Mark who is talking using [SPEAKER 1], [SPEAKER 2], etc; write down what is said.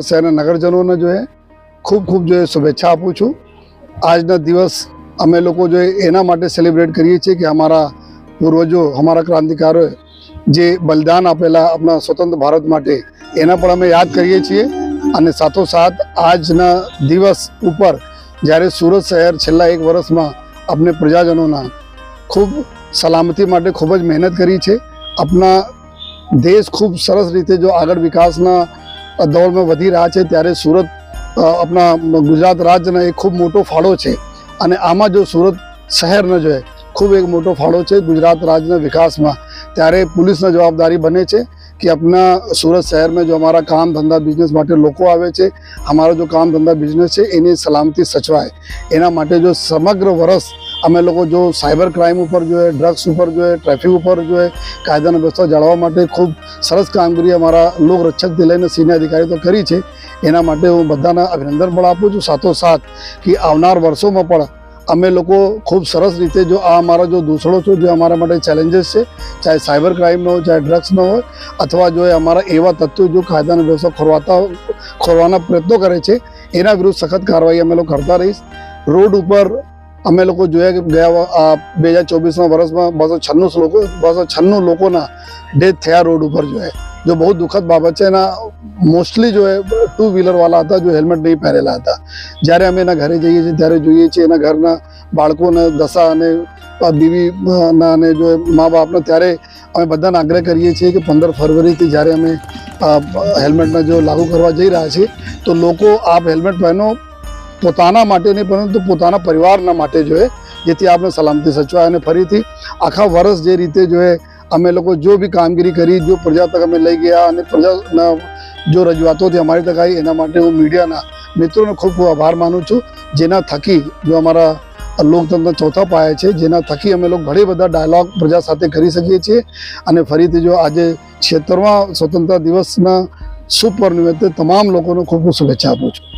[SPEAKER 1] શહેરના નગરજનોને જો ખૂબ ખૂબ જો શુભેચ્છા આપું છું. આજના દિવસ અમે લોકો જો એના માટે સેલિબ્રેટ કરીએ છીએ કે અમારા પૂર્વજો, અમારા ક્રાંતિકારોએ જે બલિદાન આપેલા આપણા સ્વતંત્ર ભારત માટે એના પણ અમે યાદ કરીએ છીએ. અને સાથોસાથ આજના દિવસ ઉપર જ્યારે સુરત શહેર છેલ્લા એક વર્ષમાં આપણે પ્રજાજનોના ખૂબ સલામતી માટે ખૂબ જ મહેનત કરી છે. આપણા દેશ ખૂબ સરસ રીતે જો આગળ વિકાસના દોરમાં વધી રહ્યા છે ત્યારે સુરત આપણા ગુજરાત રાજ્યનો એક ખૂબ મોટો ફાળો છે. અને આમાં જો સુરત શહેરનો જો ખૂબ એક મોટો ફાળો છે ગુજરાત રાજ્યના વિકાસમાં. ત્યારે પોલીસની જવાબદારી બને છે કે આપણા સુરત શહેરમાં જો અમારા કામ ધંધા બિઝનેસ માટે લોકો આવે છે, અમારો જો કામ ધંધા બિઝનેસ છે, એની સલામતી સચવાય. એના માટે જો સમગ્ર વર્ષ અમે લોકો જો સાયબર ક્રાઇમ ઉપર જોઈએ, ડ્રગ્સ ઉપર જોઈએ, ટ્રાફિક ઉપર જોઈએ, કાયદાનો વ્યવસ્થા જાળવવા માટે ખૂબ સરસ કામગીરી અમારા લોકરક્ષકથી લઈને સિનિયર અધિકારી તો કરી છે. એના માટે હું બધાને અભિનંદન પણ આપું છું. સાથોસાથ કે આવનાર વર્ષોમાં પણ અમે લોકો ખૂબ સરસ રીતે જો આ અમારા જો દૂસરો છે, જે અમારા માટે ચેલેન્જીસ છે, ચાહે સાયબર ક્રાઇમનો હોય, ચાહે ડ્રગ્સનો હોય, અથવા જો અમારા એવા તત્વો જો કાયદાનો વ્યવસ્થા ખોરવાતા ખોરવાના પ્રયત્નો કરે છે, એના વિરુદ્ધ સખત કાર્યવાહી અમે લોકો કરતા રહીશ. રોડ ઉપર અમે લોકો જોયા કે ગયા આ બે હજાર ચોવીસમાં વર્ષમાં બસો છન્નું લોકો બસો છન્નું લોકોના ડેથ થયા રોડ ઉપર જો જો બહુ દુઃખદ બાબત છે. એના મોસ્ટલી જો ટુ વ્હીલરવાળા હતા, જો હેલ્મેટ નહીં પહેરેલા હતા. જ્યારે અમે એના ઘરે જઈએ છીએ, ત્યારે જોઈએ છીએ એના ઘરના બાળકોને દશા અને બીવી અને જો મા બાપને, ત્યારે અમે બધાને આગ્રહ કરીએ છીએ કે પંદર ફરવરીથી જ્યારે અમે હેલ્મેટને જો લાગુ કરવા જઈ રહ્યા છીએ, તો લોકો આપ હેલ્મેટ પહેરો પોતાના માટે નહીં, પરંતુ પોતાના પરિવારના માટે જોઈએ જેથી આપણે સલામતી સચવાય અને ફરીથી આખા વર્ષ જે રીતે જોઈએ અમે લોકો જો બી કામગીરી કરી, જો પ્રજા તક અમે લઈ ગયા અને પ્રજાના જો રજૂઆતોથી અમારી તક આવી, એના માટે હું મીડિયાના મિત્રોનો ખૂબ ખૂબ આભાર માનું છું. જેના થકી જો અમારા લોકતંત્ર ચોથા પાયા છે, જેના થકી અમે લોકો ઘણી બધા ડાયલોગ પ્રજા સાથે કરી શકીએ છીએ. અને ફરીથી જો આજે છેતરવા સ્વતંત્ર દિવસના સુપર પર નિમિત્તે તમામ લોકોને ખૂબ ખૂબ શુભેચ્છા આપું છું.